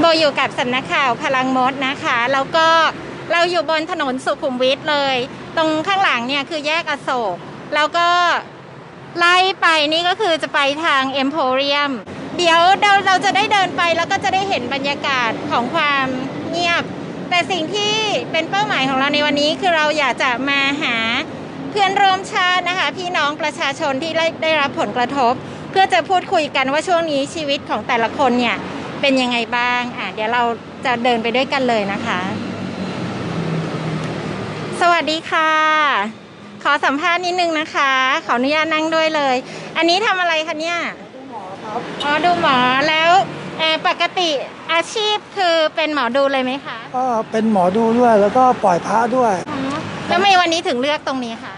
โบอยู่กับสำนักข่าวพลังมดนะคะ แล้วก็เราอยู่บนถนนสุขุมวิทเลย ตรงข้างหลังเนี่ยคือแยกอโศก แล้วก็ไล่ไปนี่ก็คือจะไปทางเอ็มโพเรียม เดี๋ยวเราเราจะได้เดินไปแล้วก็จะได้เห็นบรรยากาศของความเงียบ แต่สิ่งที่เป็นเป้าหมายของเราในวันนี้คือเราอยากจะมาหาเพื่อนร่วมชาตินะคะ พี่น้องประชาชนที่ได้ได้รับผลกระทบ เพื่อจะพูดคุยกันว่าช่วงนี้ชีวิตของแต่ละคนเนี่ย เป็นยังไงบ้างอะเดี๋ยวเราจะเดินไปด้วยกันเลยนะคะ สวัสดีค่ะ ขอสัมภาษณ์นิดนึงนะคะ ขออนุญาตนั่งด้วยเลย อันนี้ทำอะไรคะเนี่ยอ๋อดูหมอแล้วเอ่อปกติอาชีพคือเป็นหมอดูเลยไหมคะ ก็เป็นหมอดูด้วยแล้วก็ปล่อยพระด้วยอ๋อแล้วทำไมวันนี้ถึงเลือกตรงนี้คะ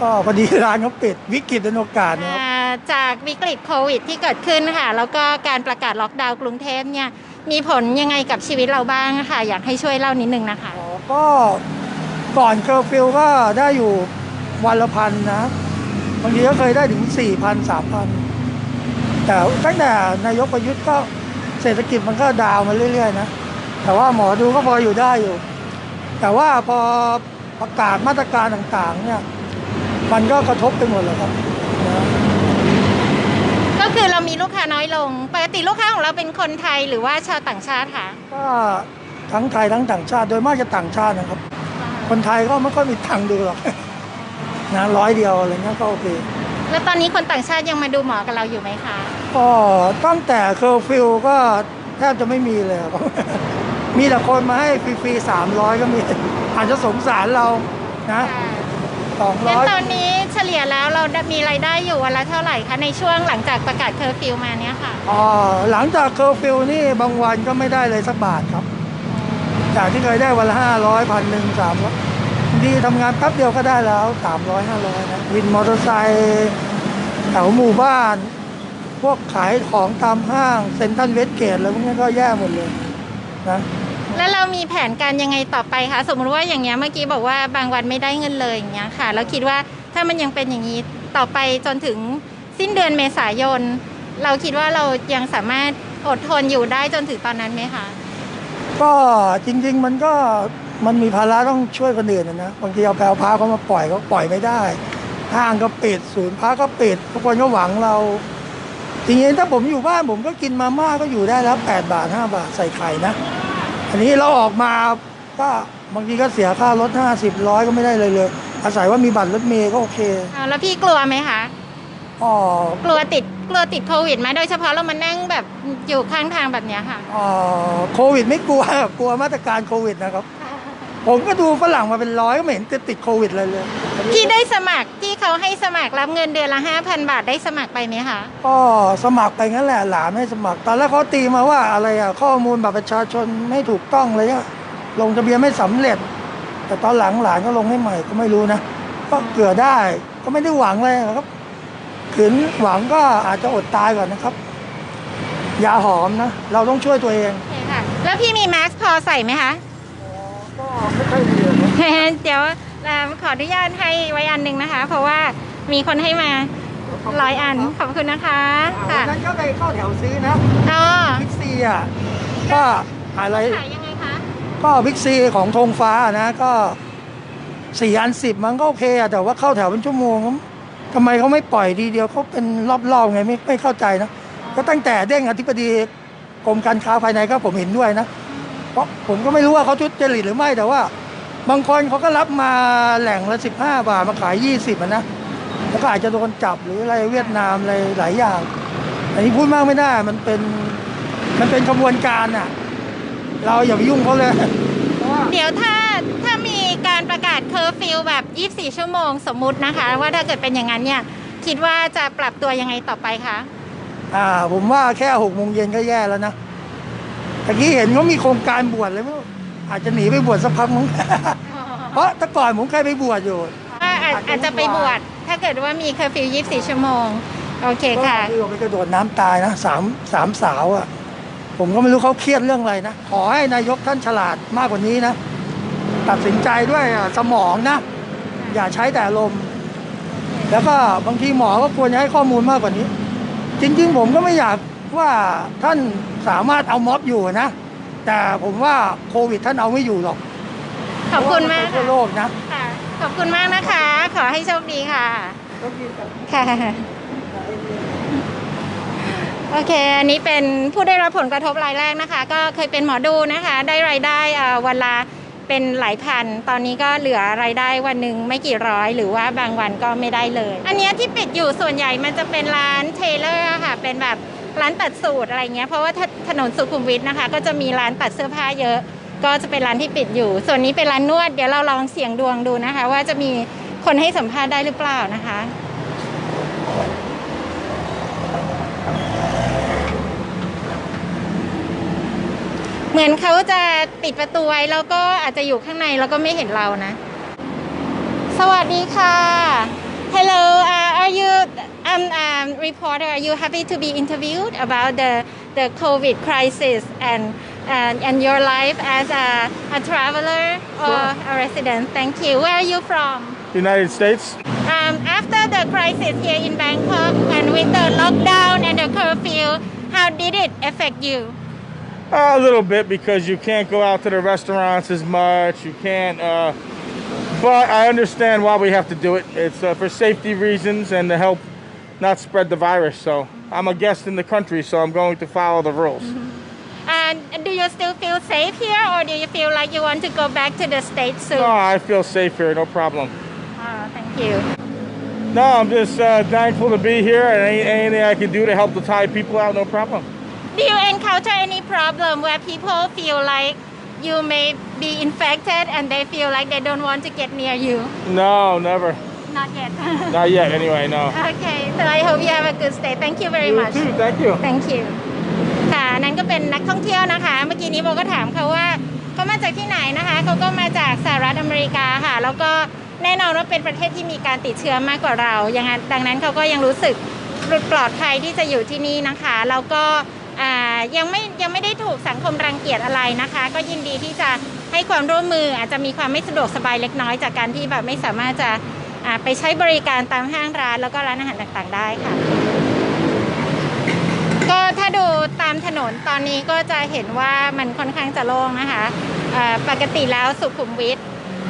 ก็พอดีร้านเขาปิดวิกฤตเป็นโอกาสนะครับ อ่าจากวิกฤตโควิดที่เกิดขึ้นค่ะ แล้วก็การประกาศล็อกดาวน์กรุงเทพเนี่ยมีผลยังไงกับชีวิตเราบ้างค่ะ อยากให้ช่วยเล่านิดนึงนะคะอ๋อก็ก่อนเคอร์ฟิวก็ได้อยู่วันละพันนะบางทีก็เคยได้ถึง4 0 0 0 3 0 0แต่ตั้งแต่นายกประยุทธ์ก็เศรษฐกิจมันก็ดาวน์มาเรื่อยๆนะแต่ว่าหมอดูก็พออยู่ได้อยู่ แต่ว่าพอประกาศมาตรการต่างๆเนี่ย มันก็กระทบไปหมดเลยครับนะก็คือเรามีลูกค้าน้อยลง ปกติลูกค้าของเราเป็นคนไทยหรือว่าชาวต่างชาติคะก็ทั้งไทยทั้งต่างชาติโดยมากจะต่างชาตินะครับ คนไทยก็ไม่ค่อยมีตังค์ดูหรอกนะร้อยเดียวอะไรเงี้ยก็โอเคแล้วตอนนี้คนต่างชาติยังมาดูหมอกับเราอยู่ไหมคะก็ตั้งแต่เคอร์ฟิวก็แทบจะไม่มีเลยครับมีแต่คนมาให้ฟรีๆสามร้อยก็มีอาจจะสงสารเรานะ สองงั้ร้นอยตอนนี้เฉลี่ยแล้วเรามีรายได้อยู่วันละเท่าไหร่คะ ในช่วงหลังจากประกาศเคอร์ฟิวมาเนี่ยค่ะอ๋อหลังจากเคอร์ฟิวนี่บางวันก็ไม่ได้เลยสักบาทครับ จากที่เคยได้วันละห้าร้อยพันหนึ่งสามร้อยบางทีทำงานแป๊บเดียวก็ได้แล้วสามร้อยห้าร้อยนะวินมอเตอร์ไซค์แถวหมู่บ้าน พวกขายของตามห้างเซ็นทรัลเวสเกตอะไรพวกนี้ก็แย่หมดเลยนะ แล้วเรามีแผนการยังไงต่อไปคะสมมติว่าอย่างเงี้ยเมื่อกี้บอกว่าบางวันไม่ได้เงินเลยอย่างเงี้ยค่ะแล้วคิดว่าถ้ามันยังเป็นอย่างนี้ต่อไปจนถึงสิ้นเดือนเมษายน เราคิดว่าเรายังสามารถอดทนอยู่ได้จนถึงตอนนั้นไหมคะก็จริง ๆ มันก็มันมีภาระต้องช่วยคนอื่นนะบางทีเอาแปลวพาเขามาปล่อยก็ปล่อยไม่ได้ห้างก็ปิดศูนย์พระก็ปิดทุกคนก็หวังเราจริงๆถ้าผมอยู่บ้านผมก็กินมาม่าก็อยู่ได้แล้ว8บาท5บาทใส่ไข่นะ อันนี้เราออกมาก็บางทีก็เสียค่ารถ 50ร้อยก็ไม่ได้เลยเลย อาศัยว่ามีบัตรรถเมย์ก็โอเคอ่าแล้วพี่กลัวไหมคะอ๋อกลัวติดกลัวติดโควิดไหมโดยเฉพาะเรามานั่งแบบอยู่ข้างทางแบบเนี้ยค่ะอ๋อโควิดไม่กลัวกลัวมาตรการโควิดนะครับ ผมก็ดูฝรั่งมาเป็นร้อยก็ไม่เห็นจะติดโควิดเลยเลยพี่ได้สมัครที่เขาให้สมัครรับเงินเดือนละ5,000บาทได้สมัครไปไหมคะก็สมัครไปงั้นแหละหลานให้สมัครตอนแรกเขาตีมาว่าอะไรอะข้อมูลบัตรประชาชนไม่ถูกต้องเลยอะลงทะเบียนไม่สำเร็จ แต่ตอนหลังหลานก็ลงให้ใหม่ก็ไม่รู้นะก็เกือได้ก็ไม่ได้หวังเลยครับขืนหวังก็อาจจะอดตายก่อนนะครับยาหอมนะ เราต้องช่วยตัวเองโอเคค่ะแล้วพี่มีแมสพอใส่ไหมคะก็ ไม่ค่อยดีนะเดี๋ยวเอ่อขออนุญาตให้ไว้อันหนึ่งนะคะ เพราะว่ามีคนให้มาร้อยอันขอบคุณนะคะวัค่ะนนั้นก็ไปเข้าแถวซื้อนะอ๋อบิ๊กซีอะก็อะไรขายยังไงคะก็บิ๊กซีของธงฟ้านะก็สี่อันสิบมันก็โอเคอะแต่ว่าเข้าแถวเป็นชั่วโมงทำไมเขาไม่ปล่อยทีเดียวเขาเป็นรอบๆไงไม่ไม่เข้าใจนะก็ตั้งแต่เด้งอธิบดีกรมการค้าภายในก็ผมเห็นด้วยนะ เพราะผมก็ไม่รู้ว่าเขาทุจริตหรือไม่แต่ว่า บางคนเขาก็รับมาแหล่งละสิบห้าบาทมาขายยี่สิบนะแล้วก็อาจจะโดนจับหรืออะไรเวียดนามอะไรหลายอย่าง อันนี้พูดมากไม่ได้มันเป็นมันเป็นขบวนการอะ เราอย่าไปยุ่งเขาเลยเพราะว่าเดี๋ยวถ้าถ้ามีการประกาศเคอร์ฟิวแบบ 24 ชั่วโมงสมมุตินะคะ ว่าถ้าเกิดเป็นอย่างนั้นเนี่ย คิดว่าจะปรับตัวยังไงต่อไปคะ อ่า ผมว่าแค่หกโมงเย็นก็แย่แล้วนะ ตะกี้เห็นเขามีโครงการบวชเลยมั้งอาจจะหนีไปบวชสักพักมั้งเพราะแต่ก่อนผมเคยไปบวชอยู่ว่าอาจอาจจะไปบวชถ้าเกิดว่ามีเคอร์ฟิว24 ชั่วโมง โอเคค่ะ ก็คือไปกระโดดน้ำตายนะสามสามสาวอะ ผมก็ไม่รู้เขาเครียดเรื่องอะไรนะ ขอให้นายกท่านฉลาดมากกว่านี้นะ ตัดสินใจด้วยอะสมองนะ อย่าใช้แต่ลมณ์แล้วก็บางทีหมอก็ควรจะให้ข้อมูลมากกว่านี้ จริง ๆ ผมก็ไม่อยาก ว่าท่านสามารถเอาม็อบอยู่นะ แต่ผมว่าโควิดท่านเอาไม่อยู่หรอกขอบคุณมากเพระว่นไปทั่วโลกนะค่ะขอบคุณมากนะคะ ขอให้โชคดีค่ะค่ะโอเค อันนี้เป็นผู้ได้รับผลกระทบรายแรกนะคะ ก็เคยเป็นหมอดูนะคะ ได้รายได้เอ่อวันละเป็นหลายพัน ตอนนี้ก็เหลือรายได้วันหนึ่งไม่กี่ร้อย หรือว่าบางวันก็ไม่ได้เลย อันเนี้ยที่ปิดอยู่ส่วนใหญ่มันจะเป็นร้านเทเลอร์ค่ะ เป็นแบบ ร้านตัดสูตรอะไรเงี้ยเพราะว่าถนนสุขุมวิทนะคะ ก็จะมีร้านตัดเสื้อผ้าเยอะ ก็จะเป็นร้านที่ปิดอยู่ ส่วนนี้เป็นร้านนวดเดี๋ยวเราลองเสี่ยงดวงดูนะคะ ว่าจะมีคนให้สัมภาษณ์ได้หรือเปล่านะคะเหมือนเขาจะปิดประตูไว้แล้วก็อาจจะอยู่ข้างในแล้วก็ไม่เห็นเรานะ สวัสดีค่ะ Hello uh, are you um, um, reporter are you happy to be interviewed about the the COVID crisis and and, and your life as a, a traveler or a resident thank you where are you from United States. um, after the crisis here in Bangkok and with the lockdown and the curfew how did it affect you A little bit because you can't go out to the restaurants as much. You can't. Uh, but I understand why we have to do it. It's uh, for safety reasons and to help not spread the virus. So I'm a guest in the country, so I'm going to follow the rules. And do you still feel safe here, or do you feel like you want to go back to the States soon? No, I feel safe here. No problem. Oh, thank you. No, I'm just uh, thankful to be here, and anything I can do to help the Thai people out, no problem. Do you encounter any problem where people feel like you may be infected and they feel like they don't want to get near you? No, never. Not yet. Not yet, anyway. No. okay, so I hope you have a good stay. Thank you very You much. too. Thank you. Thank you ค่ะนั่นก็เป็นนักท่องเที่ยวนะคะ เมื่อกี้นี้โบก็ถามเขาว่าเขามาจากที่ไหนนะคะเขาก็มาจากสหรัฐอเมริกาค่ะ แล้วก็แน่นอนว่าเป็นประเทศที่มีการติดเชื้อมากกว่าเรายังไงดังนั้นเขาก็ยังรู้สึกปลอดภัยที่จะอยู่ที่นี่นะคะ แล้วก็อ่ายังไม่ยังไม่ได้ถูกสังคมรังเกียจอะไรนะคะ ก็ยินดีที่จะให้ความร่วมมืออาจจะมีความไม่สะดวกสบายเล็กน้อยจากการที่แบบไม่สามารถจะอ่า ไปใช้บริการตามห้างร้านแล้วก็ร้านอาหารต่างๆได้ค่ะ ก็ถ้าดูตามถนนตอนนี้ก็จะเห็นว่ามันค่อนข้างจะโล่งนะคะอ่อปกติแล้วสุขุมวิท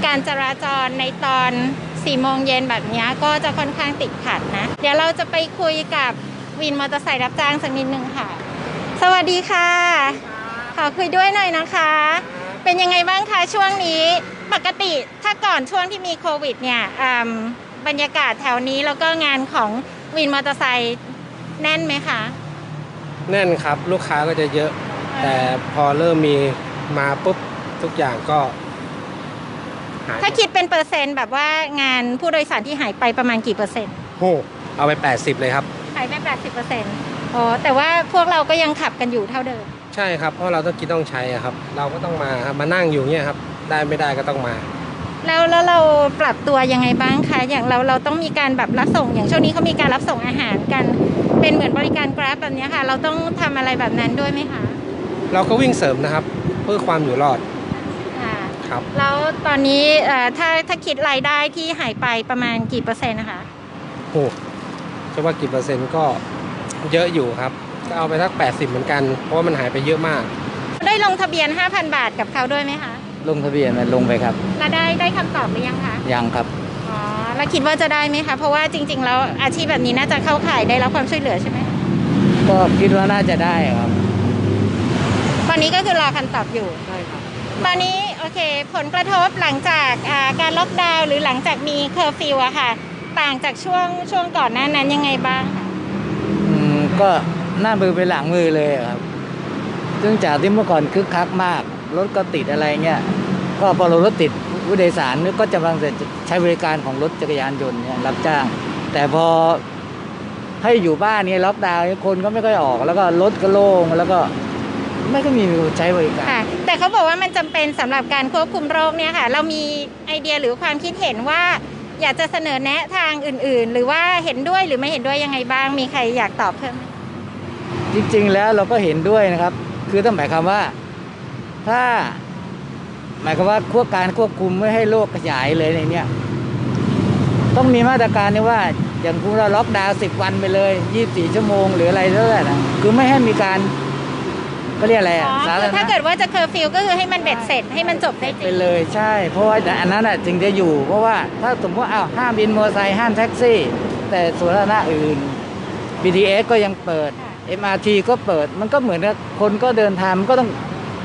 การจราจรในตอน4โมงเย็นแบบนี้ก็จะค่อนข้างติดขัดนะ เดี๋ยวเราจะไปคุยกับวินมอเตอร์ไซค์รับจ้างสักนิดนึงค่ะ สวัสดีค่ะ ขอคุยด้วยหน่อยนะคะ เป็นยังไงบ้างคะช่วงนี้ ปกติถ้าก่อนช่วงที่มีโควิดเนี่ยอืมบรรยากาศแถวนี้แล้วก็งานของวินมอเตอร์ไซค์แน่นไหมคะ แน่นครับลูกค้าก็จะเยอะ แต่พอเริ่มมีมาปุ๊บทุกอย่างก็หายถ้าคิดเป็นเปอร์เซ็นต์แบบว่างานผู้โดยสารที่หายไปประมาณกี่เปอร์เซ็นต์โอ้เอาไป 80 เลยครับหายไป 80เปอร์เซ็นต์อ๋อแต่ว่าพวกเราก็ยังขับกันอยู่เท่าเดิม ใช่ครับเพราะเราต้องกินต้องใช้อะครับ เราก็ต้องมาครับมานั่งอยู่เงี้ยครับ ได้ไม่ได้ก็ต้องมา แล้วแล้วเราปรับตัวยังไงบ้างคะอย่างเราเราต้องมีการแบบรับส่ง อย่างช่วงนี้เขามีการรับส่งอาหารกัน เป็นเหมือนบริการ Grab แบบเนี้ยค่ะ เราต้องทำอะไรแบบนั้นด้วยไหมคะเราก็วิ่งเสริมนะครับ เพื่อความอยู่รอดอ่าครับ แล้วตอนนี้เอ่อถ้าถ้าคิดรายได้ที่หายไปประมาณกี่เปอร์เซ็นต์นะคะ โอ้จะว่ากี่เปอร์เซ็นต์ก็เยอะอยู่ครับ ก็เอาไปสัก 80 เหมือนกัน เพราะว่ามันหายไปเยอะมาก ได้ลงทะเบียน 5,000 บาทกับเขาด้วยไหมคะ ลงทะเบียนมันลงไปครับ แล้วได้ได้คำตอบหรือยังคะยังครับ อ๋อแล้วคิดว่าจะได้ไหมคะเพราะว่าจริง ๆ แล้วอาชีพแบบนี้น่าจะเข้าข่ายได้รับความช่วยเหลือใช่ไหมก็คิดว่าน่าจะได้ครับ ตอนนี้ก็คือรอคำตอบอยู่ ใช่ครับ ตอนนี้โอเค ผลกระทบหลังจากอ่าการล็อกดาวน์หรือหลังจากมีเคอร์ฟิวอะค่ะ ต่างจากช่วงช่วงก่อนหน้านั้นยังไงบ้างคะอืมก็หน้ามือเป็นหลังมือเลยครับ ซึ่งจากที่เมื่อก่อนคึกคักมาก รถก็ติดอะไรเงี้ย ก็พอเรารถติดผู้โดยสารก็จะบางแต่ใช้บริการของรถจักรยานยนต์เนี่ยรับจ้าง แต่พอให้อยู่บ้านเนี่ยล็อกดาวน์เนี่ยคนก็ไม่ค่อยออก แล้วก็รถก็โล่งแล้วก็ไม่ก็มีใช้บริการค่ะแต่เขาบอกว่ามันจำเป็นสำหรับการควบคุมโรคเนี่ยค่ะ เรามีไอเดียหรือความคิดเห็นว่า อยากจะเสนอแนะทางอื่น ๆ หรือว่าเห็นด้วยหรือไม่เห็นด้วยยังไงบ้าง มีใครอยากตอบเพิ่มไหมจริง ๆ แล้วเราก็เห็นด้วยนะครับ คือต้องหมายความว่า ถ้า หมายความว่าควบการควบคุมไม่ให้โรคขยายเลยในเนี้ยต้องมีมาตรการนี่ว่า อย่างคุณเราล็อกดาวน์สิบวันไปเลยยี่สี่ชั่วโมงหรืออะไรเท่าไหร่นะคือไม่ให้มีการกเขาเรียกอะไรอ๋อะอสาคืธาอรถ้าณะเกิดว่าจะเคอร์ฟิวก็คือให้มันเบ็ดเสร็จให้มันจบได้จไปริงเลยใช่ เพราะว่าอันนั้นอะจึงจะอยู่ เพราะว่าถ้าสมมติอ้าวห้ามบินมอเตอร์ไซค์ห้ามแท็กซี่ แต่สวนสาธารณะอื่น BTS ก็ยังเปิด MRT ก็เปิดมันก็เหมือนกับคนก็เดินทางมันก็ต้อง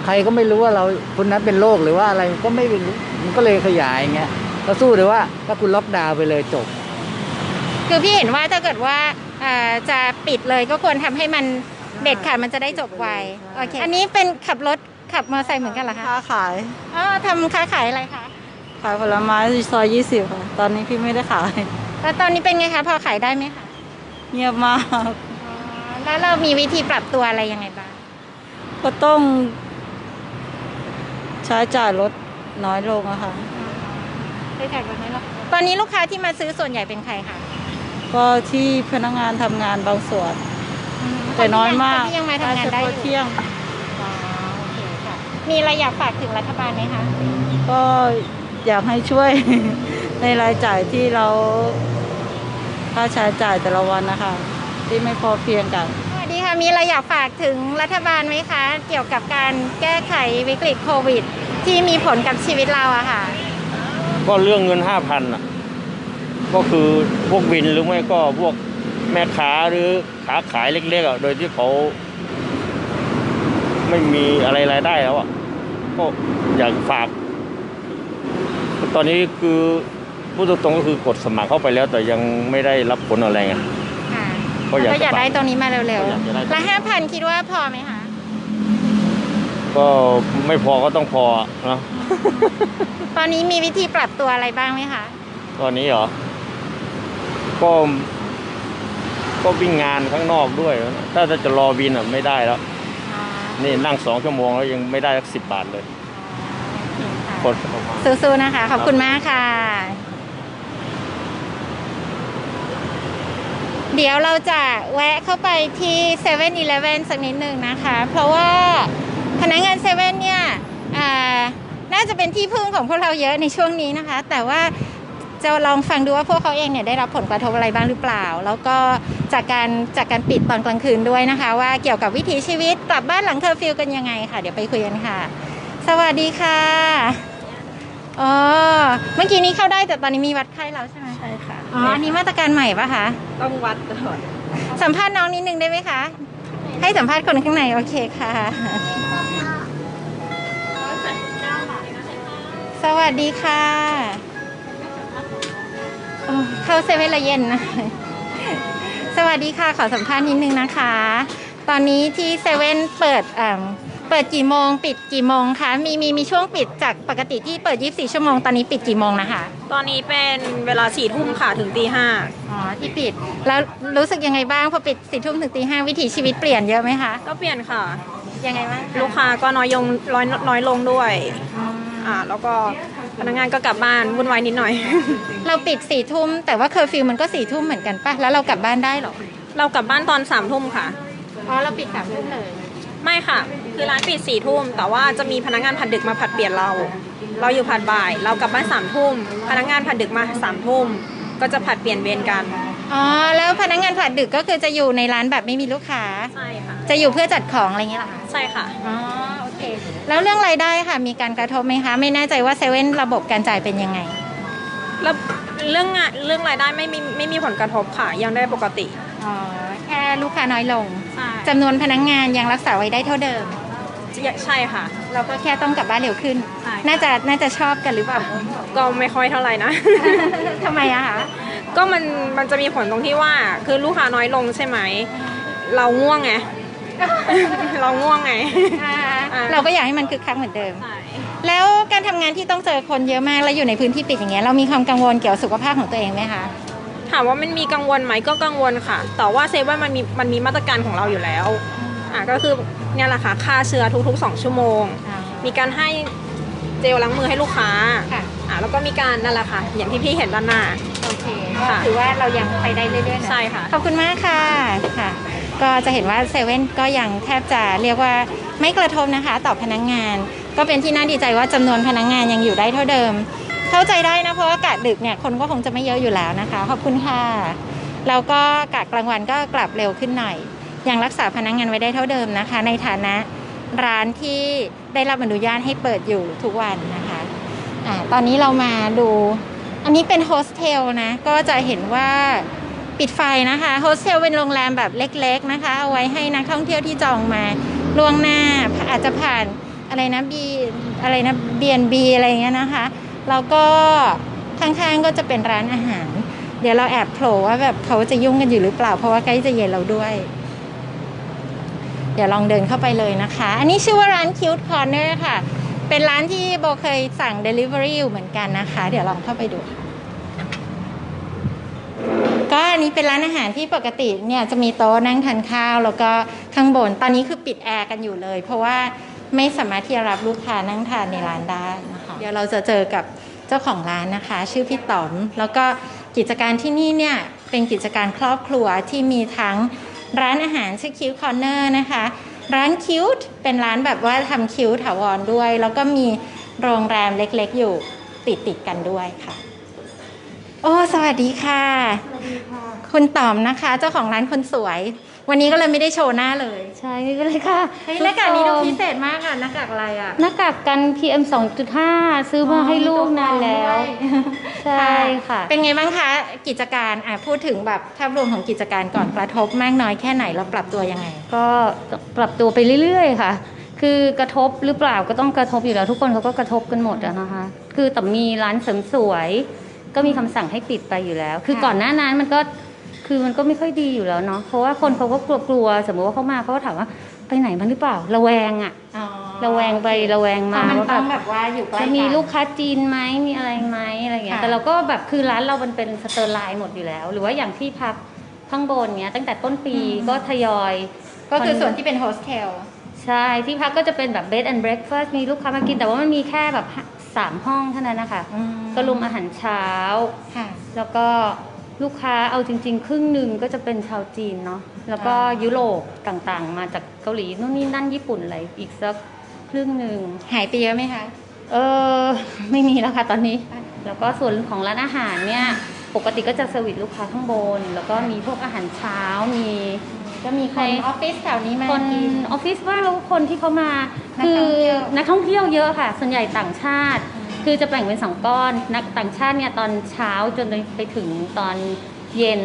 ใครก็ไม่รู้ว่าเราคนนั้นเป็นโรคหรือว่าอะไรก็ไม่รู้มันก็เลยขยายอย่างเงี้ยก็สู้เลยว่าถ้าคุณล็อกดาวน์ไปเลยจบ คือพี่เห็นว่าถ้าเกิดว่าเอ่อจะปิดเลยก็ควรทำให้มันเด็ดขาดมันจะได้จบไวโอเคอันนี้เป็นขับรถขับมอเตอร์ไซค์เหมือนกันเหรอคะค้าขายอ๋อทำค้าขายอะไรคะขายผลไม้ซอยยี่สิบค่ะตอนนี้พี่ไม่ได้ขาย แล้วตอนนี้เป็นไงคะพอขายได้ไหมคะเงียบมากอ๋อแล้วเรามีวิธีปรับตัวอะไรยังไงบ้างก็ต้อง ใช้จ่ายลดน้อยลงอะค่ะ ได้แท็กแบบนี้หรอตอนนี้ลูกค้าที่มาซื้อส่วนใหญ่เป็นใครคะก็ที่พนักงานทำงานบางส่วนแต่น้อยมากคนที่ยังมาทำงานได้เฉอพาะยู่เที่ยง อ๋อโอเคค่ะมีอะไรอยากฝากถึงรัฐบาลไหมคะก็อยากให้ช่วย ในรายจ่ายที่เราค่าใช้จ่ายแต่ละวันนะคะ ที่ไม่พอเพียงกันสวัสดี ค่ะ มีอะไรอยากฝากถึงรัฐบาลไหมคะ เกี่ยวกับการแก้ไขวิกฤตโควิด ที่มีผลกับชีวิตเราอะค่ะ ก็เรื่องเงินห้าพันอะ ก็คือพวกวินหรือไม่ก็พวกแม่ค้าหรือขาขายเล็กๆอะ โดยที่เขา ไม่มีอะไรรายได้แล้วอะ ก็อยากฝาก ตอนนี้คือพูดตรงๆก็คือกดสมัครเข้าไปแล้ว แต่ยังไม่ได้รับผลอะไรไง ก็อยากก็อยากจะได้ตรงนี้มาเร็วก็อยากจะได้ ๆ และห้าพันคิดว่าพอไหมคะ ก็ไม่พอก็ต้องพอเนอะตอนนี้มีวิธีปรับตัวอะไรบ้างไหมคะ ตอนนี้เหรอ ก็ ก็วิ่งงานข้างนอกด้วย ถ้าจะรอวินอะไม่ได้แล้วอ๋อนี่นั่งสองชั่วโมงแล้วยังไม่ได้สักสิบบาทเลยโอเคค่ะกดออกมา สู้ๆนะคะ ขอบคุณมากค่ะ เดี๋ยวเราจะแวะเข้าไปที่7 e เ e ่ e อสักนิดหนึ่งนะคะ เพราะว่าพนักงานเซเว่นเนี่ยน่าจะเป็นที่พึ่งของพวกเราเยอะในช่วงนี้นะคะ แต่ว่าจะลองฟังดูว่าพวกเขาเองเนี่ยได้รับผลกระทบอะไรบ้างหรือเปล่า แล้วก็จากการจากการปิดตอนกลางคืนด้วยนะคะ ว่าเกี่ยวกับวิถีชีวิตกลับบ้านหลังเคอร์ฟิวกันยังไงค่ะ เดี๋ยวไปคุยกันค่ะ สวัสดีค่ะ อ๋อเมื่อกี้นี้เข้าได้แต่ตอนนี้มีวัดไข้แล้วใช่ไหมใช่ค่ะอ๋ออันนี้มาตรการใหม่ปะคะต้องวัดก่อนสัมภาษณ์น้องนิดนึงได้ไหมคะ ให้สัมภาษณ์คนข้างในโอเคค่ะ สวัสดีค่ะโอ้เข้าเซเว่นละเย็นนะสวัสดีค่ะขอสัมภาษณ์นิดนึงนะคะ ตอนนี้ที่เซเว่นเปิดอ่า เปิดกี่โมงปิดกี่โมงคะมีมีมีช่วงปิดจากปกติที่เปิด 24 ชั่วโมงตอนนี้ปิดกี่โมงนะคะตอนนี้เป็นเวลาสี่ทุ่มค่ะถึงตีห้าอ๋อที่ปิดแล้วรู้สึกยังไงบ้างพอปิดสี่ทุ่มถึงตีห้าวิถีชีวิตเปลี่ยนเยอะไหมคะก็เปลี่ยนค่ะ ยังไงบ้างะลูกค้าก็น้อยลงน้อยน้อยลงด้วยอืมอ่าแล้วก็พนักงานก็กลับบ้านวุ่นวายนิดหน่อย เราปิดสี่ทุ่มแต่ว่าเคอร์ฟิวมันก็สี่ทุ่มเหมือนกันปะแล้วเรากลับบ้านได้เหรอเรากลับบ้านตอนสามทุ่มค่ะอ๋อเราปิดสามทุ่มเลย ไม่ค่ะ คือร้านปิดสี่ทุ่มแต่ว่าจะมีพนักงานผัดดึกมาผัดเปลี่ยนเรา เราอยู่ผัดบ่าย เรากลับบ้านสามทุ่มพนักงานผัดดึกมาสามทุ่มก็จะผัดเปลี่ยนเวรกันอ๋อแล้วพนักงานผัดดึกก็คือจะอยู่ในร้านแบบไม่มีลูกค้า ใช่ค่ะ จะอยู่เพื่อจัดของอะไรอย่างเงี้ยเหรอคะใช่ค่ะ อ๋อโอเค แล้วเรื่องรายได้ค่ะมีการกระทบไหมคะ ไม่แน่ใจว่าเซเว่นระบบการจ่ายเป็นยังไง แล้วเรื่องงานเรื่องรายได้ไม่มีไม่มีผลกระทบค่ะ ยังได้ปกติ อ๋อแค่ลูกค้าน้อยลงใช่จำนวนพนักงานยังรักษาไว้ได้เท่าเดิม ใช่ค่ะ เราก็แค่ต้องกลับบ้านเร็วขึ้นใช่ค่ะน่าจะน่าจะชอบกันหรือเปล่า ก็ไม่ค่อยเท่าไหร่นะทำไมอะคะ ก็มันมันจะมีผลตรงที่ว่า คือลูกค้าน้อยลงใช่ไหม เราง่วงไง เราง่วงไงอ่าเราก็อยากให้มันคึกคักเหมือนเดิมใช่แล้วการทำงานที่ต้องเจอคนเยอะมาก แล้วอยู่ในพื้นที่ปิดอย่างเงี้ย เรามีความกังวลเกี่ยวกับสุขภาพของตัวเองไหมคะถามว่ามันมีกังวลไหมก็กังวลค่ะ แต่ว่าเซเว่นมันมีมันมีมาตรการของเราอยู่แล้ว อะก็คือเนี่ยแหละค่ะฆ่าเชื้อทุกๆ 2 ชั่วโมง มีการให้เจลล้างมือให้ลูกค้าค่ะ อะแล้วก็มีการนั่นแหละค่ะอย่างที่พี่เห็นด้านหน้า โอเคก็ค่ะ ถือว่าเรายังไปได้เรื่อยๆนะ ใช่ค่ะ ขอบคุณมากค่ะค่ะ ก็จะเห็นว่าเซเว่นก็ยังแทบจะเรียกว่าไม่กระทบนะคะ ต่อพนักงาน ก็เป็นที่น่าดีใจว่าจำนวนพนักงานยังอยู่ได้เท่าเดิม เข้าใจได้นะเพราะว่ากะดึกเนี่ยคนก็คงจะไม่เยอะอยู่แล้วนะคะ ขอบคุณค่ะแล้วก็กะกลางวันก็กลับเร็วขึ้นหน่อย ยังรักษาพนักงานไว้ได้เท่าเดิมนะคะ ในฐานะร้านที่ได้รับอนุญาตให้เปิดอยู่ทุกวันนะคะอตอนนี้เรามาดู อันนี้เป็นโฮสเทลนะ ก็จะเห็นว่าปิดไฟนะคะโฮสเทลเป็นโรงแรมแบบเล็ก ๆนะคะ เอาไว้ให้นักท่องเที่ยวที่จองมาล่วงหน้าอาจจะผ่านอะไรนะบีอะไรนะ B&B อะไรอย่างเงี้ยนะคะ แล้วก็ข้างๆก็จะเป็นร้านอาหาร เดี๋ยวเราแอบโผล่ว่าแบบเขาจะยุ่งกันอยู่หรือเปล่า เพราะว่าใกล้จะเย็นเราด้วย ดี๋ยวลองเดินเข้าไปเลยนะคะ อันนี้ชื่อว่าร้าน Cute Corner ค่ะ เป็นร้านที่โบเคยสั่ง Delivery อยู่เหมือนกันนะคะ เดี๋ยวลองเข้าไปดู ก็อันนี้เป็นร้านอาหารที่ปกติเนี่ยจะมีโต๊ะนั่งทานข้าว แล้วก็ข้างบนตอนนี้คือปิดแอร์กันอยู่เลย เพราะว่าไม่สามารถที่จะรับลูกค้านั่งทานในร้านได้นะคะเดี๋ยวเราจะเจอกับเจ้าของร้านนะคะ ชื่อพี่ต๋อม แล้วก็กิจการที่นี่เนี่ยเป็นกิจการครอบครัวที่มีทั้ง ร้านอาหารชื่อคิวคอร์เนอร์นะคะ ร้านคิวต์เป็นร้านแบบว่าทำคิวถาวรด้วย แล้วก็มีโรงแรมเล็กๆ อยู่ติดติดๆกันด้วยค่ะ โอ้ สวัสดีค่ะ คุณต๋อมนะคะ เจ้าของร้านคนสวย วันนี้ก็เลยไม่ได้โชว์หน้าเลยใช่ไม่เป็นไรค่ะเฮ้ยหน้ากากนี้ดูพิเศษมากอะหน้ากากอะไรอะ หน้ากากกัน PM 2.5 ซื้อมาให้ลูกนานแล้ว ใช่ค่ะ เป็นไงบ้างคะกิจการอะพูดถึงแบบภาพรวมของกิจการก่อนกระทบมากน้อยแค่ไหนเราปรับตัวยังไง ก็ปรับตัวไปเรื่อยๆ ค่ะ คือกระทบหรือเปล่าก็ต้องกระทบอยู่แล้ว ทุกคนเขาก็กระทบกันหมดอะนะคะ คือแต่มีร้านเสริมสวย ก็มีคำสั่งให้ปิดไปอยู่แล้ว คือค่ะก่อนหน้านั้นมันก็ คือมันก็ไม่ค่อยดีอยู่แล้วเนาะเพราะว่าคนเขาก็กลัวๆสมมติว่าเขามาเขาก็ถามว่าไปไหนมาหรือเปล่าระแวงอะอ๋อระแวงไประแวงเพมาราะมันว่าต้แบองบแบบว่าอยู่ใกล้จะมีนลูกค้าจีนไหมมีอะไรไหมอะไรเงี้ยค่ะแต่เราก็แบบคือร้านเรามันเป็นสเตอร์ไลน์หมดอยู่แล้ว หรือว่าอย่างที่พักข้างบนเนี้ยตั้งแต่ต้นปีก็ทยอย ก็คือส่วนที่เป็นโฮสเทลใช่ที่พักก็จะเป็นแบบ bed and breakfast มีลูกค้ามากิน แต่ว่ามันมีแค่แบบสามห้องเท่านั้นนะคะอืมก็รวมอาหารเช้าค่ะแล้วก็ ลูกค้าเอาจริง ๆ ครึ่งหนึ่งก็จะเป็นชาวจีนเนาะแล้วก็อ่ายุยุโรปต่างๆ มาจากเกาหลีนู่นนี่นั่นญี่ปุ่นอะไรอีกสักครึ่งหนึ่งหายไปเยอะไหมคะ เออไม่มีแล้วค่ะตอนนี้ แล้วก็ส่วนของร้านอาหารเนี่ยปกติก็จะเซอร์วิสลูกค้าข้างบน แล้วก็มีพวกอาหารเช้ามี ก็มีคใครนออฟฟิศแถวนี้มาคนกินออฟฟิศว่างแล้วก็คนที่เขามานักคืท่อองเที่ยวนักท่องเที่ยวเยอะค่ะ ส่วนใหญ่ต่างชาติ คือจะแบ่งเป็นสองก้อน นักต่างชาติเนี่ยตอนเช้าจนไปถึงตอนเย็น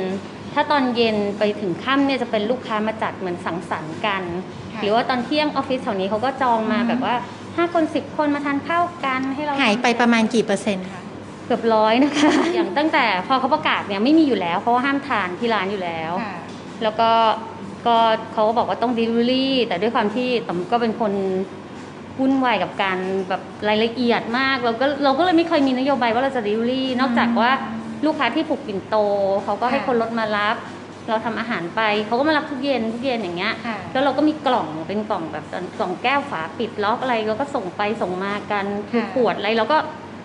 ถ้าตอนเย็นไปถึงค่ำเนี่ยจะเป็นลูกค้ามาจัดเหมือนสังสรรค์กัน ค่ะ หรือว่าตอนเที่ยงออฟฟิศแถวนี้เขาก็จองมาแบบว่าห้าคนสิบคนมาทานข้าวกันให้เรา หายไปประมาณกี่เปอร์เซ็นต์คะ เกือบร้อยนะคะ อย่างตั้งแต่พอเขาประกาศเนี่ยไม่มีอยู่แล้วเพราะว่าห้ามทานที่ร้านอยู่แล้ว ค่ะแล้วก็ก็เขาก็บอกว่าต้อง delivery แต่ด้วยความที่ต๋อมก็เป็นคน วุ่นวายกับการแบบรายละเอียดมาก เราก็เราก็เลยไม่เคยมีนโยบายว่าเราจะ delivery นอกจากว่าลูกค้าที่ผูกปิ่นโต เขาก็ให้ค่ะคนรถมารับ เราทำอาหารไป เขาก็มารับทุกเย็นทุกเย็นอย่างเงี้ยค่ะแล้วเราก็มีกล่องเป็นกล่องแบบกล่องแก้วฝาปิดล็อกอะไรเราก็ส่งไปส่งมากันคือค่ะขวดอะไรเราก็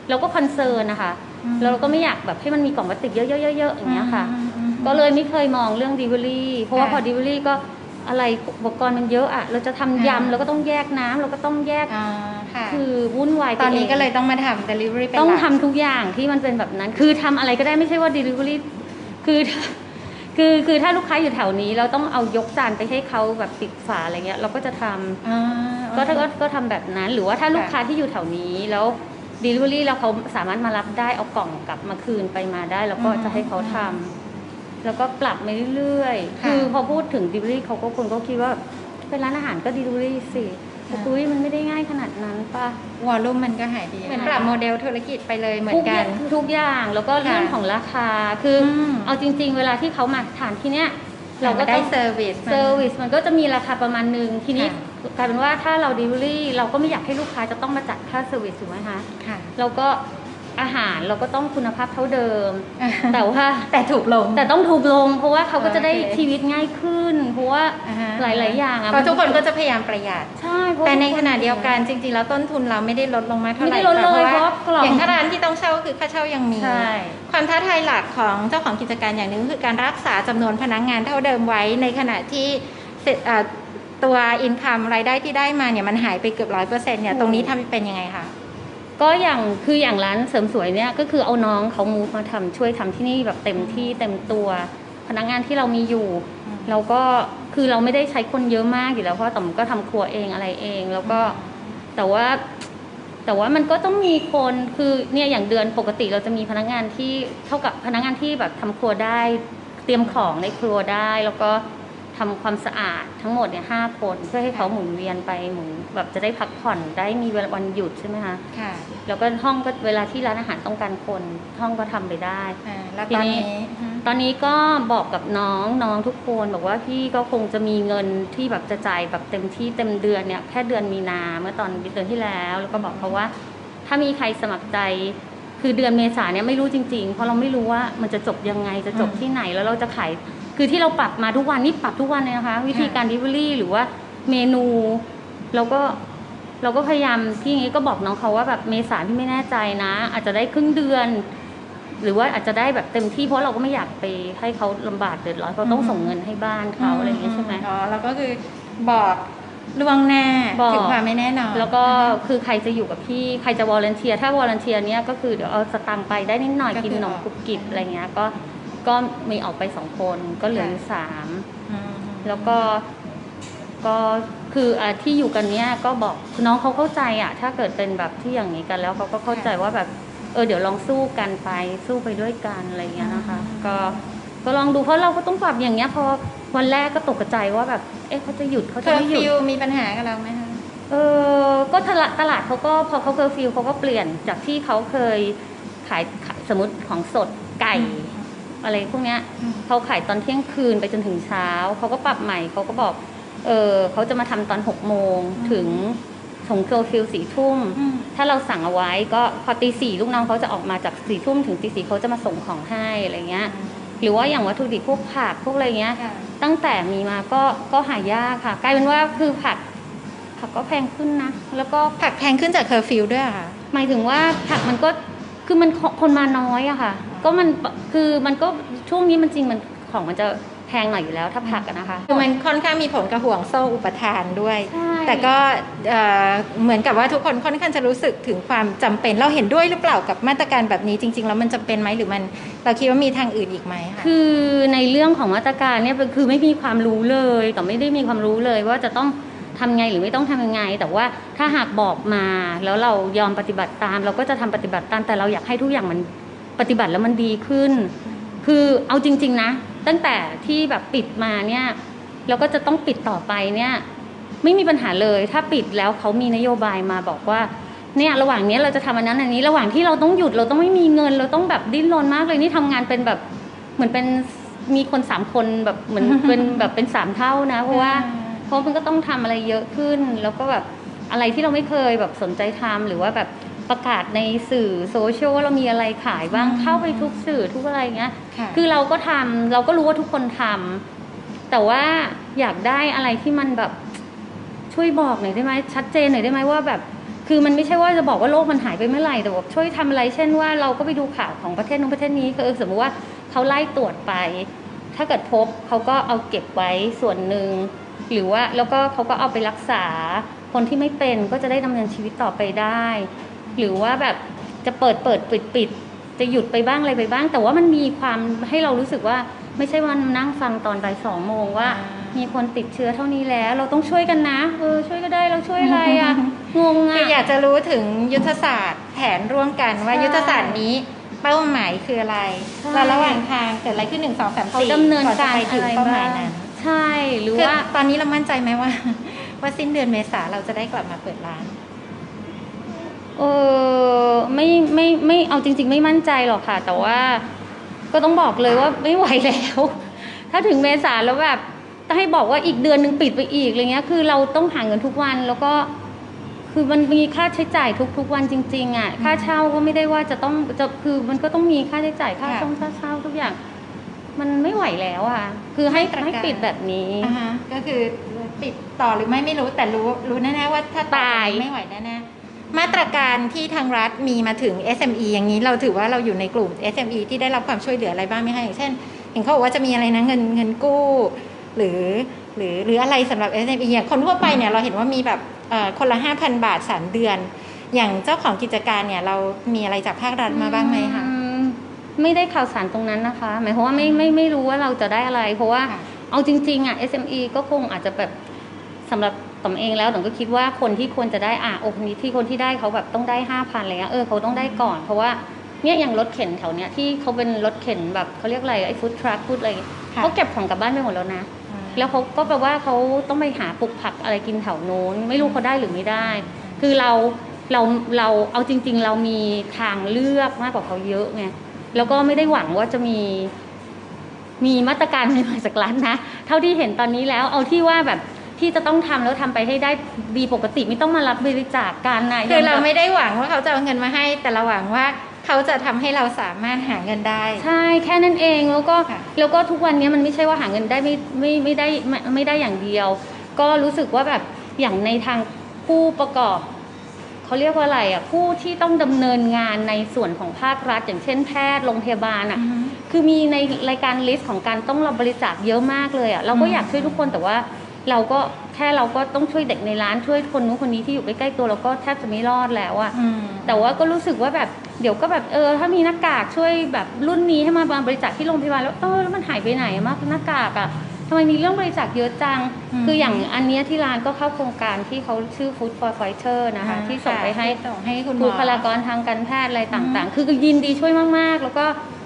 เราก็คอนเซิร์นนะคะอืมแล้วเราก็ไม่อยากแบบให้มันมีกล่องพลาสติกเยอะๆๆๆอย่างเงี้ยค่ะอืมอืมอืมก็เลยไม่เคยมองเรื่อง delivery เพราะว่าค่ะพอ delivery ก็ อะไรอุปกรณ์มันเยอะอะเราจะทำค่ะยำเราก็ต้องแยกน้ำเราก็ต้องแยกอ่าค่ะคือวุ่นวายตอนนี้วงก็เลยต้องมาทำ delivery เป็นต้องหลักทำทุกอย่างที่มันเป็นแบบนั้น คือทำอะไรก็ได้ไม่ใช่ว่า delivery คือ คือคือถ้าลูกค้าอยู่แถวนี้ เราต้องเอายกจานไปให้เขาแบบปิดฝาอะไรเงี้ย เราก็จะทำ อ่า ก็ถ้าก็ก็ทำแบบนั้นหรือว่าถ้าลูกค้าที่อยู่แถวนี้แล้ว delivery แล้วเขาสามารถมารับได้เอากล่องกลับมาคืนไปมาได้ แล้วก็จะให้เขาทำ แล้วก็ปรับมาเรื่อยๆค่ะคือพอพูดถึง delivery เขาก็คนก็คิดว่าเป็นร้านอาหารก็ delivery สิแต่ค่ะคุยมันไม่ได้ง่ายขนาดนั้นป่ะวอลลุ่มมันก็หายดีเหมือนปรับโมเดลธุรกิจไปเลยเหมือนกันทุทุกอย่างแล้วก็เรื่องค่ะของราคาคืออมเอาจริง ๆ เวลาที่เขามาทานที่เนี้ยเราก็ได้ต้องเซอร์วิสเซอร์วิสมันก็จะมีราคาประมาณหนึ่งทีนี้ค่ะกลายเป็นว่าถ้าเรา delivery เราก็ไม่อยากให้ลูกค้าจะต้องมาจัดค่าเซอร์วิสถูกไหมคะค่ะเราก็ อาหารเราก็ต้องคุณภาพเท่าเดิม แต่ว่าแต่ถูกลงแต่ต้องถูกลง เพราะว่าเขาก็จะได้โอเคชีวิตง่ายขึ้น เพราะว่าอ่าฮะหลาย ๆ อย่างอะเพราะทุกคนก็จะพยายามประหยัดใช่เพราะแต่ในทุกคขณะเดียวกันจริง ๆ แล้วต้นทุนเราไม่ได้ลดลงมาเท่าไหร่ไม่ได้ลดเลยค่เพราะว่ากล่องอย่างถ้าร้านที่ต้องเช่าก็คือค่าเช่ายังมีใช่ความท้าทายหลักของเจ้าของกิจการอย่างหนึ่งก็คือการรักษาจำนวนพนักงานเท่าเดิมไว้ในขณะที่เสร็จเอ่อตัวอินคัมรายได้ที่ได้มาเนี่ยมันหายไปเกือบร้อยเปอร์เซ็นต์เนี่ยตรงนี้ทำเป็นยังไงคะ ก็อย่างคืออย่างร้านเสริมสวยเนี่ยก็คือเอาน้องเขามูฟมาทำช่วยทำที่นี่แบบเต็มที่เต็มตัว พนักงานที่เรามีอยู่อืมเราก็คือคือเราไม่ได้ใช้คนเยอะมากอยู่แล้วเพราะต่อมก็ทำครัวเองอะไรเอง แล้วก็แต่ว่า แต่ว่ามันก็ต้องมีคนคือเนี่ยอย่างเดือนปกติเราจะมีพนักงานที่เท่ากับพนักงานที่แบบทำครัวได้ เตรียมของในครัวได้แล้วก็ ทำความสะอาดทั้งหมดเนี่ยห้าคน เพื่อให้เขาหมุนเวียนไปหมุนแบบจะได้พักผ่อนได้มีวันหยุดใช่ไหมคะค่ะแล้วก็ห้องก็เวลาที่ร้านอาหารต้องการคนห้องก็ทำไปได้อ่าแล้วตอนนี้ตอนนี้ก็บอกกับน้องน้องทุกคนบอกว่าพี่ก็คงจะมีเงินที่แบบจะจ่ายแบบเต็มที่เต็มเดือนเนี่ยแค่เดือนมีนาเมื่อตอนเดือนที่แล้ว แล้วก็บอกเขาว่า ถ้ามีใครสมัครใจคือเดือนเมษาเนี่ยไม่รู้จริงๆ เพราะเราไม่รู้ว่ามันจะจบยังไงจะจบที่ไหนแล้วเราจะขาย คือที่เราปรับมาทุกวันนี่ปรับทุกวันเลยนะคะ วิธีการดิว e รี่หรือว่าเมนูเราก็เราก็พยายามที่นี้ก็บอกน้องเขาว่าแบบเมษาพี่ไม่แน่ใจนะ อาจจะได้ครึ่งเดือน หรือว่าอาจจะได้แบบเต็มที่เพราะเราก็ไม่อยากไปให้เขาลำบากเดือดร้อนเขาต้องส่งเงินให้บ้านเขาอะไรอย่างเงี้ยใช่ไหมอ๋อแล้วก็คือบอกล่วงหน้าบอกถึงความไม่แน่นอนแล้วก็คือใครจะอยู่กับพี่ใครจะวอลเนเทียถ้าวอลเนเทียเนี้ยก็คือเดี๋ยวเอาสตังค์ไปได้นิดหน่อยก็คือกินขนมออกกรุบกริบอะไรเงี้ยก็ ก็มีออกไปสองคนก็เหลืออยู่สามอืมแล้วก็ก็คืออะที่อยู่กันเนี้ยก็บอกน้องเขาเข้าใจอะ ถ้าเกิดเป็นแบบที่อย่างนี้กันแล้วเขาก็เข้าใจว่าแบบเออเดี๋ยวลองสู้กันไปสู้ไปด้วยกันอะไรเงี้ยนะคะ ก็ก็ลองดูเพราะเราก็ต้องปรับอย่างเงี้ยพอวันแรกก็ตกใจว่าแบบ เอ๊ะเขาจะหยุดเขาเคจะอร์ไม่หยุดฟิวมีปัญหากับเราไหมคะเออก็ตลาดตลาดเขาก็พอเขาเคอร์ฟิวเขาก็เปลี่ยนจากที่เขาเคยขายขายสมมติของสดไก่ อะไรพวกเนี้ยอืมเขาขายตอนเที่ยงคืนไปจนถึงเช้าเขาก็ปรับใหม่เขาก็บอก เออเขาจะมาทำตอนหกโมงถึงถงเคอร์ฟิวสี่ทุ่มอืมถ้าเราสั่งเอาไว้ก็พอตีสี่ลูกน้องเขาจะออกมาจากสี่ทุ่มถึงตีสี่เขาจะมาส่งของให้อะไรเงี้ย หรือว่าอย่างวัตถุดิบพวกผักพวกอะไรเงี้ยค่ะตั้งแต่มีมาก็ก็หายากค่ะ กลายเป็นว่าคือผักผักก็แพงขึ้นนะ แล้วก็ผักแพงขึ้นจากเคอร์ฟิวด้วยเหรอค่ะ หมายถึงว่าผักมันก็คือมันคนมาน้อยอะค่ะ ก็มันคือมันก็ช่วงนี้มันจริงมันของมันจะแพงหน่อยอยู่แล้วถ้าผักอะนะคะคือมันค่อนข้างมีผลกับห่วงโซ่อุปทานด้วยใช่แต่ก็เอ่อเหมือนกับว่าทุกคนค่อนข้างจะรู้สึกถึงความจำเป็นเราเห็นด้วยหรือเปล่ากับมาตรการแบบนี้จริง ๆ แล้วมันจำเป็นไหมหรือมันเราคิดว่ามีทางอื่นอีกไหมคะคือในเรื่องของมาตรการเนี่ยคือไม่มีความรู้เลยแต่ไม่ได้มีความรู้เลยว่าจะต้องทำไงหรือไม่ต้องทำยังไง แต่ว่าถ้าหากบอกมาแล้วเรายอมปฏิบัติตาม เราก็จะทำปฏิบัติตามแต่เราอยากให้ทุกอย่างมัน ปฏิบัติแล้วมันดีขึ้น คือเอาจริง ๆ นะ ตั้งแต่ที่แบบปิดมาเนี่ยแล้วก็จะต้องปิดต่อไปเนี่ยไม่มีปัญหาเลยถ้าปิดแล้วเขามีนโยบายมาบอกว่าเนี่ยระหว่างเนี้ยเราจะทำอันนั้นอันนี้ ระหว่างที่เราต้องหยุดเราต้องไม่มีเงิน เราต้องแบบดิ้นรนมากเลยนี่ทำงานเป็นแบบเหมือนเป็นมีคนสามคนแบบเหมือนเป็นแบบเป็นสามเท่านะ เพราะว่าเพราะมันก็ต้องทำอะไรเยอะขึ้น แล้วก็แบบอะไรที่เราไม่เคยแบบสนใจทำหรือว่าแบบ ประกาศในสื่อโซเชียลว่าเรามีอะไรขายบ้างอืมเข้าไปทุกสื่อทุกอะไรเงี้ยค่ะคือเราก็ทำเราก็รู้ว่าทุกคนทำแต่ว่าอยากได้อะไรที่มันแบบช่วยบอกหน่อยได้ไหมชัดเจนหน่อยได้ไหมว่าแบบคือมันไม่ใช่ว่าจะบอกว่าโลกมันหายไปเมื่อไหร่แต่แบบช่วยทำอะไร เช่นว่าเราก็ไปดูข่าวของประเทศนู้นประเทศนี้คือเออสมมติว่าเขาไล่ตรวจไป ถ้าเกิดพบเขาก็เอาเก็บไว้ส่วนหนึ่งหรือว่าแล้วก็เขาก็เอาไปรักษา คนที่ไม่เป็นก็จะได้ดำเนินชีวิตต่อไปได้ หรือว่าแบบจะเปิดเปิดปิดปิดจะหยุดไปบ้างอะไรไปบ้าง แต่ว่ามันมีความให้เรารู้สึกว่าไม่ใช่ว่านั่งฟังตอนบ่ายสองโมงว่า มีคนติดเชื้อเท่านี้แล้ว เราต้องช่วยกันนะเออช่วยก็ได้เราช่วยอะไรอะงงคืออยาอะกจะรู้ถึงยุทธศาสตร์แผนร่วมกันว่าใช่ยุทธศาสตร์นี้เป้าหมายคืออะไรใช่แล้วระหว่างทางเกิดอะไรขึ้นหนึ่งสองสามเขาสี่ดำเนินก่อนจะการไปถึงอะไรเป้าหบ้ามายงนั้นใช่หรือคือว่าตอนนี้เรามั่นใจไหมว่า ว่าสิ้นเดือนเมษาเราจะได้กลับมาเปิดร้าน เออไม่ไม่ไม่เอาจริง ๆ ไม่มั่นใจหรอกค่ะ แต่ว่าก็ต้องบอกเลยว่าไม่ไหวแล้ว ถ้าถึงเมษาแล้วแบบถ้าให้บอกว่าอีกเดือนหนึ่งปิดไปอีกอะไรเงี้ย คือเราต้องหาเงินทุกวันแล้วก็คือมันมีค่าใช้จ่ายทุกๆวันจริงๆอะค่าเช่าก็ไม่ได้ว่าจะต้องจะคือมันก็ต้องมีค่าใช้จ่ายค่าค่ะช่องค่าเช่าทุกอย่าง มันไม่ไหวแล้วอะ คือให้มาตรการให้ปิดแบบนี้อ่าฮะก็คือปิดต่อหรือไม่ไม่รู้แต่รู้รู้แน่ๆว่าถ้าต่อตายไม่ไหวแน่ๆ มาตรการที่ทางรัฐมีมาถึง SME อย่างนี้เราถือว่าเราอยู่ในกลุ่ม SME ที่ได้รับความช่วยเหลืออะไรบ้างไหมคะอย่างเช่น เห็นเขาบอกว่าจะมีอะไรนะเงินเงินกู้ หรือหรือหรืออะไรสำหรับ SME อย่างคนทั่วไปเนี่ยเราเห็นว่ามีแบบเอ่อคนละ 5,000 บาท 3 เดือน อย่างเจ้าของกิจการเนี่ยเรามีอะไรจากภาครัฐมาบ้างไหมคะอืมไม่ได้ข่าวสารตรงนั้นนะคะ หมายความว่าไม่ไม่ไม่รู้ว่าเราจะได้อะไร เพราะว่าค่ะเอาจริงๆอะ SME ก็คงอาจจะแบบ สำหรับต๋อมเองแล้วต๋อมก็คิดว่าคนที่ควรจะได้อะโอ้คนนี้ที่คนที่ได้เขาแบบต้องได้ห้าพันอะไรเงี้ยเออเขาต้องได้ก่อน เพราะว่าเนี่ยอย่างรถเข็นแถวเนี้ยที่เขาเป็นรถเข็นแบบเขาเรียกอะไรไอ้ฟู้ดทรัคฟู้ดอะไรค่ะเขาเก็บของกลับบ้านไปหมดแล้วนะแล้วเขาก็แปลว่าเขาต้องไปหาปลูกผักอะไรกินแถวโน้น ไม่รู้เขาได้หรือไม่ได้ คือเราเราเราเอาจริง ๆ เรามีทางเลือกมากกว่าเขาเยอะไงแล้วก็ไม่ได้หวังว่าจะมี มีมาตรการใหม่ๆจากรัฐนะ เท่าที่เห็นตอนนี้แล้วเอาที่ว่าแบบ ที่จะต้องทำแล้วทำไปให้ได้ดีปกติไม่ต้องมารับบริจาคกันนะคือเราย่งแบบไม่ได้หวังว่าเขาจะเอาเงินมาให้ แต่เราหวังว่าเขาจะทำให้เราสามารถหาเงินได้ ใช่แค่นั้นเองแล้วก็ค่ะแล้วก็ทุกวันนี้มันไม่ใช่ว่าหาเงินได้ไม่ไม่ไม่ได้ไม่ไม่ได้อย่างเดียว ก็รู้สึกว่าแบบอย่างในทางผู้ประกอบ เขาเรียกว่าอะไรอะผู้ที่ต้องดำเนินงานในส่วนของภาครัฐ อย่างเช่นแพทย์โรงพยาบาลอะ คือมีในรายการลิสต์ของการต้องรับบริจาคเยอะมากเลยอะเราก็อืม อยากช่วยทุกคนแต่ว่า เราก็แค่เราก็ต้องช่วยเด็กในร้านช่วยคนนู้นคนนี้ที่อยู่ใกล้ๆตัวเราก็แทบจะไม่รอดแล้วอะอืมแต่ว่าก็รู้สึกว่าแบบเดี๋ยวก็แบบเออถ้ามีหน้ากากช่วยแบบรุ่นนี้ให้มาบริจาคที่โรงพยาบาลแล้วเออแล้วมันหายไปไหนอะมากหน้ากากอะทำไมมีเรื่องบริจาคเยอะจังอืมคืออย่างอันเนี้ยที่ร้านก็เข้าโครงการที่เขาชื่อ Food for Fighter นะคะ ที่ส่งไปให้ส่งให้คุณหมบุอคลากรทางการแพทย์อะไรต่างๆ คือยินดีช่วยมากๆ แล้วก็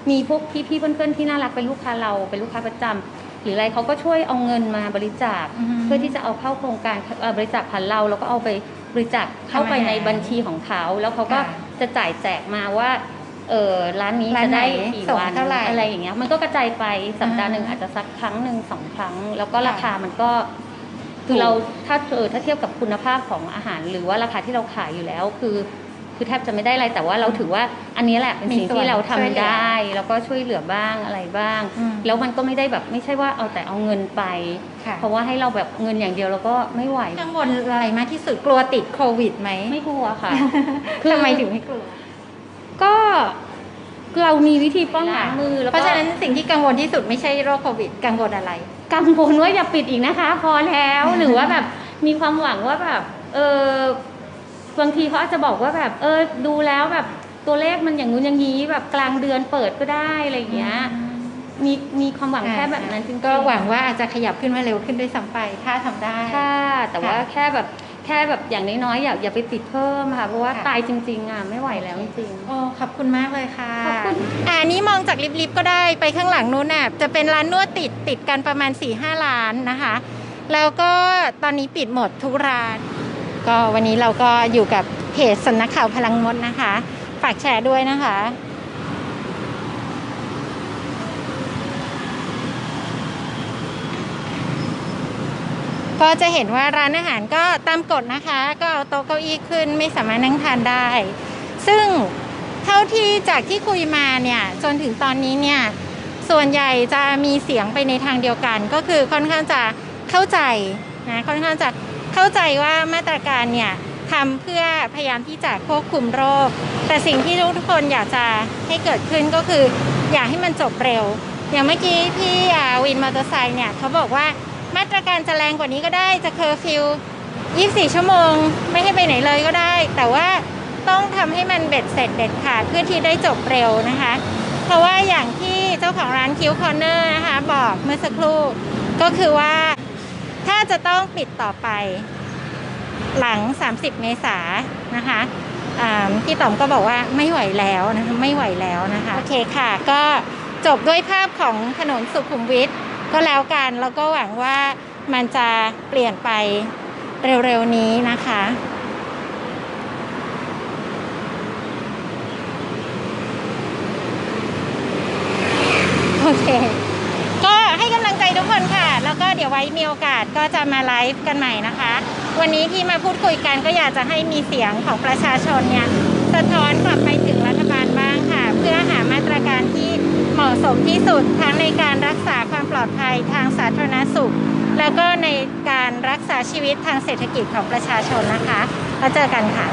มีพวกพี่ๆเพื่อนๆที่น่ารักเป็นลูกค้าเราเป็นลูกค้าประจำ หรืออะไรเขาก็ช่วยเอาเงินมาบริจาคอืมเพื่อที่จะเอาเข้าโครงการเอ่อบริจาคผ่านเราแล้วก็เอาไปบริจาคเข้าไปในบัญชีของเขาแล้วเขาก็ค่ะจะจ่ายแจกมาว่าเออร้านนี้ร้านจะไหนได้กี่ส่งวันเท่าไหร่อะไรอย่างเงี้ยมันก็กระจายไปสัปดาห์หนึ่งอ่าอาจจะสักครั้งหนึ่งสองครั้ง แล้วก็ค่ะราคามันก็คือเราถ้าเออถ้าเทียบกับคุณภาพของอาหาร หรือว่าราคาที่เราขายอยู่แล้ว คือ คือแทบจะไม่ได้อะไรแต่ว่าเราถือว่าอันนี้แหละเป็นสิ่งมีส่วนที่เราทำช่วยเหลือได้ แล้วก็ช่วยเหลือบ้างอะไรบ้างอืมแล้วมันก็ไม่ได้แบบไม่ใช่ว่าเอาแต่เอาเงินไปค่ะเพราะว่าให้เราแบบเงินอย่างเดียวเราก็ไม่ไหวกังวลอะไรมากที่สุดกลัวติดโควิดไหมไม่กลัวค่ะทำไมถึงไม่กลัว ก็เรามีวิธีป้องกันมือแล้วเพก็ราะฉะนั้นสิ่งที่กังวลที่สุดไม่ใช่โรคโควิด กังวลอะไร กังวลว่าอย่าปิดอีกนะคะ พอแล้วหรือว่าแบบมีความหวังว่าแบบเออ บางทีเขาอาจจะบอกว่าแบบเออดูแล้วแบบตัวเลขมันอย่างงู้นอย่างนี้แบบกลางเดือนเปิดก็ได้อะไรอย่างเงี้ยมีมีความหวังแค่แบบนั้นจริงๆก็หวังว่าอาจจะขยับขึ้นมาเร็วขึ้นด้วยซ้ำไปถ้าทำได้ค่ะแต่ว่าค่ะแค่แบบแค่แบบอย่างน้อยๆอย่าอย่าไปติดเพิ่มค่ะ เพราะว่าค่ะตายจริงๆอะไม่ไหวแล้วจริงโอ้ขอบคุณมากเลยค่ะขอบคุณอ่านี้มองจากลิฟต์ๆก็ได้ไปข้างหลังนู้นน่ะจะเป็นร้านนวดติดติดกันประมาณ4ี่ห้าร้านนะคะ แล้วก็ตอนนี้ปิดหมดทุกร้าน ก็วันนี้เราก็อยู่กับเพจสำนักข่าวพลังมดนะคะ ฝากแชร์ด้วยนะคะ ก็จะเห็นว่าร้านอาหารก็ตามกฎนะคะ ก็เอาโต๊ะเก้าอี้ขึ้นไม่สามารถนั่งทานได้ ซึ่งเท่าที่จากที่คุยมาเนี่ยจนถึงตอนนี้เนี่ยส่วนใหญ่จะมีเสียงไปในทางเดียวกัน ก็คือค่อนข้างจะเข้าใจนะค่อนข้างจะ เข้าใจว่ามาตรการเนี่ยทำเพื่อพยายามที่จะควบคุมโรค แต่สิ่งที่ทุกคนอยากจะให้เกิดขึ้นก็คือ อยากให้มันจบเร็ว อย่างเมื่อกี้พี่วินมอเตอร์ไซค์เนี่ยเขาบอกว่ามาตรการจะแรงกว่านี้ก็ได้จะเคอร์ฟิว 24 ชั่วโมง ไม่ให้ไปไหนเลยก็ได้ แต่ว่าต้องทำให้มันเบ็ดเสร็จเด็ดขาดเพื่อที่ได้จบเร็วนะคะ เพราะว่าอย่างที่เจ้าของร้านคิวคอร์เนอร์นะคะ บอกเมื่อสักครู่ก็คือว่า ถ้าจะต้องปิดต่อไป หลัง 30 เมษายนนะคะพี่ต๋อมก็บอกว่าไม่ไหวแล้วนะคะไม่ไหวแล้วนะคะโอเคค่ะ ก็จบด้วยภาพของถนนสุขุมวิทก็แล้วกันแล้วก็หวังว่ามันจะเปลี่ยนไปเร็วๆนี้นะคะ โอเค ก็ให้กำลังใจทุกคนค่ะ แล้วก็ เดี๋ยวไว้มีโอกาสก็จะมาไลฟ์กันใหม่นะคะ วันนี้ที่มาพูดคุยกันก็อยากจะให้มีเสียงของประชาชนเนี่ยสะท้อนกลับไปถึงรัฐบาลบ้างค่ะ เพื่อหามาตรการที่เหมาะสมที่สุดทั้งในการรักษาความปลอดภัยทางสาธารณสุข แล้วก็ในการรักษาชีวิตทางเศรษฐกิจของประชาชนนะคะแล้วเจอกันค่ะ